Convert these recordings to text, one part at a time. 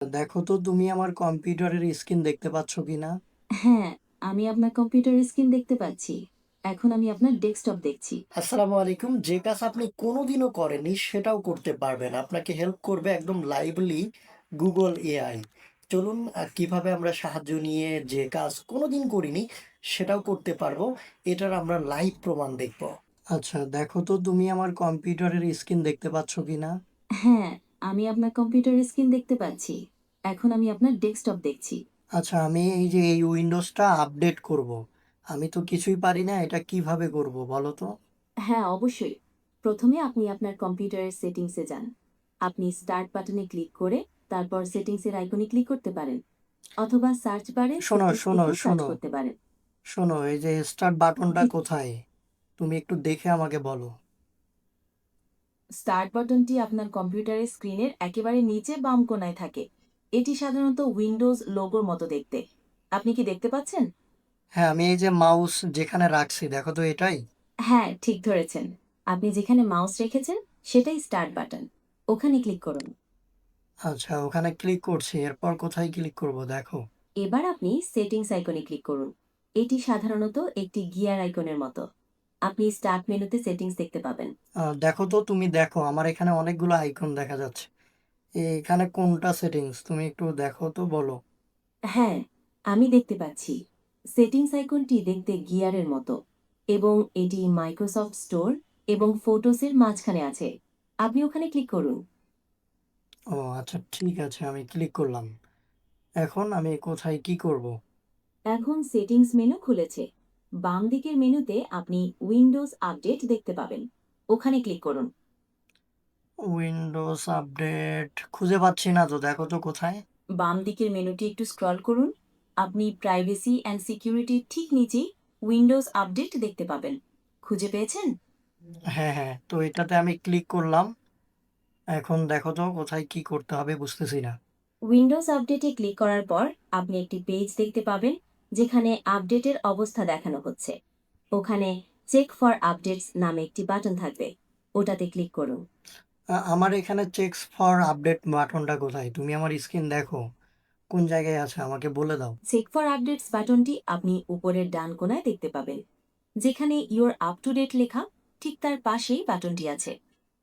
দেখো তো তুমি আমার কম্পিউটারের স্ক্রিন দেখতে পাচ্ছ কিনা? হ্যাঁ আমি আপনার কম্পিউটারের স্ক্রিন দেখতে পাচ্ছি। এখন আমি আপনার ডেস্কটপ দেখছি। আসসালামু আলাইকুম। যে কাজ আপনি কোনোদিনও করেননি সেটাও করতে পারবেন। আপনাকে হেল্প করবে একদম লাইভলি গুগল এআই চলুন আহ, কীভাবে আমরা সাহায্য নিয়ে যে কাজ কোনোদিন করিনি সেটাও করতে পারব। এটার আমরা লাইভ প্রমাণ দেখব। আচ্ছা দেখো তো তুমি আমার কম্পিউটারের স্ক্রিন দেখতে পাচ্ছ কিনা? হ্যাঁ আমি আপনার কম্পিউটারের স্ক্রিন দেখতে পাচ্ছি। এখন আমি আপনার ডেস্কটপ দেখছি। আচ্ছা আমি এই যে এই উইন্ডোজটা আপডেট করব আমি তো কিছুই পারি না এটা কীভাবে করব বলো তো? হ্যাঁ অবশ্যই। প্রথমে আপনি আপনার কম্পিউটারের সেটিংসে যান। আপনি স্টার্ট বাটনে ক্লিক করে তারপর সেটিংসের আইকনে ক্লিক করতে পারেন। অথবা সার্চ বারে শোনো, শোনো, শোনো। করতে পারেন। শোনো এই যে স্টার্ট বাটনটা কোথায়? তুমি একটু দেখে আমাকে বলো। স্টার্ট বাটনটি আপনার কম্পিউটারের স্ক্রিনের একেবারে নিচে বাম কোণায় থাকে। এটি সাধারণত উইন্ডোজ লোগোর মতো দেখতে। আপনি কি দেখতে পাচ্ছেন? হ্যাঁ আমি এই যে মাউস যেখানে রাখছি দেখো তো এটাই? হ্যাঁ ঠিক ধরেছেন। আপনি যেখানে মাউস রেখেছেন সেটাই স্টার্ট বাটন ওখানে ক্লিক করুন। আচ্ছা ওখানে ক্লিক করছি এরপর কোথায় ক্লিক করব দেখো। এবার আপনি সেটিংস আইকনে ক্লিক করুন। এটি সাধারণত একটি গিয়ার আইকনের মতো। আপনি স্টার্ট মেনুতে সেটিংস দেখতে পাবেন। দেখো তো তুমি দেখো আমার এখানে অনেকগুলো আইকন দেখা যাচ্ছে। এখানে কোনটা সেটিংস তুমি একটু দেখো তো বলো। হ্যাঁ আমি দেখতে পাচ্ছি। সেটিংস আইকনটি দেখতে গিয়ারের মতো এবং এটি মাইক্রোসফট স্টোর এবং ফটোসের মাঝখানে আছে। আপনি ওখানে ক্লিক করুন। ও আচ্ছা ঠিক আছে আমি ক্লিক করলাম। এখন আমি কোথায় কি করব? এখন সেটিংস মেনু খুলেছে। বাম দিকের মেনুতে আপনি উইন্ডোজ আপডেট দেখতে পাবেন। ওখানে ক্লিক করুন। উইন্ডোজ আপডেট খুঁজে পাচ্ছি না তো দেখো তো কোথায়। বাম দিকের মেনুটি একটু স্ক্রল করুন। আপনি প্রাইভেসি অ্যান্ড সিকিউরিটি ঠিক নিচেই উইন্ডোজ আপডেট দেখতে পাবেন। খুঁজে পেয়েছেন? হ্যাঁ হ্যাঁ তো এটাতে আমি ক্লিক করলাম। এখন দেখো তো কোথায় কি করতে হবে বুঝতেছি না। উইন্ডোজ আপডেটে ক্লিক করার পর আপনি একটি পেজ দেখতে পাবেন। যেখানে আপডেটের অবস্থা দেখানো হচ্ছে। ওখানে চেক ফর আপডেটস নামে একটি বাটন থাকবে। ওটাতে ক্লিক করুন। আমার এখানে চেকস ফর আপডেট বাটনটা কোথায়? তুমি আমার স্ক্রিন দেখো। কোন জায়গায় আছে? আমাকে বলে দাও। চেক ফর আপডেটস বাটনটি আপনি উপরের ডান কোণায় দেখতে পাবেন। যেখানে ইওর আপ টু ডেট লেখা ঠিক তার পাশেই বাটনটি আছে।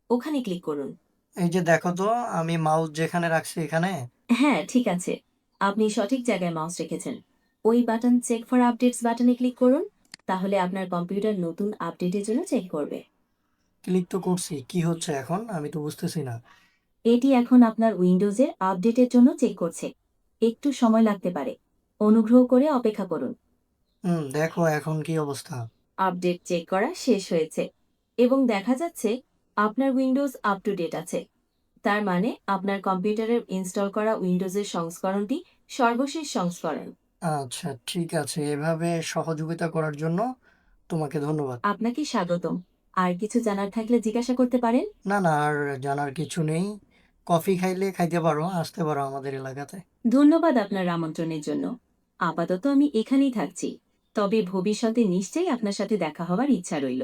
ওখানে ক্লিক করুন। এই যে দেখো তো আমি মাউস যেখানে রাখছি এখানে। হ্যাঁ ঠিক আছে। আপনি সঠিক জায়গায় মাউস রেখেছেন। ওই বাটন চেক ফর আপডেটস বাটনে ক্লিক করুন তাহলে আপনার কম্পিউটার নতুন আপডেটের জন্য চেক করবে। ক্লিক তো করছি কি হচ্ছে এখন? আমি তো বুঝতেছি না। এটি এখন আপনার উইন্ডোজের আপডেটের জন্য চেক করছে। একটু সময় লাগতে পারে। অনুগ্রহ করে অপেক্ষা করুন। হুম দেখো এখন কি অবস্থা। আপডেট চেক করা শেষ হয়েছে। এবং দেখা যাচ্ছে আপনার উইন্ডোজ আপ টু ডেট আছে। তার মানে আপনার কম্পিউটারের ইনস্টল করা উইন্ডোজের সংস্করণটি সর্বশেষ সংস্করণ। আচ্ছা ঠিক আছে। এভাবে সহযোগিতা করার জন্য তোমাকে ধন্যবাদ। আপনাকে স্বাগতম। আর কিছু জানার থাকলে জিজ্ঞাসা করতে পারেন? না না আর জানার কিছু নেই। কফি খাইলে খাইতে পারো আসতে পারো আমাদের এলাকাতে। ধন্যবাদ আপনার আমন্ত্রণের জন্য। আপাতত আমি এখানেই থাকছি। তবে ভবিষ্যতে নিশ্চয়ই আপনার সাথে দেখা হওয়ার ইচ্ছা রইল।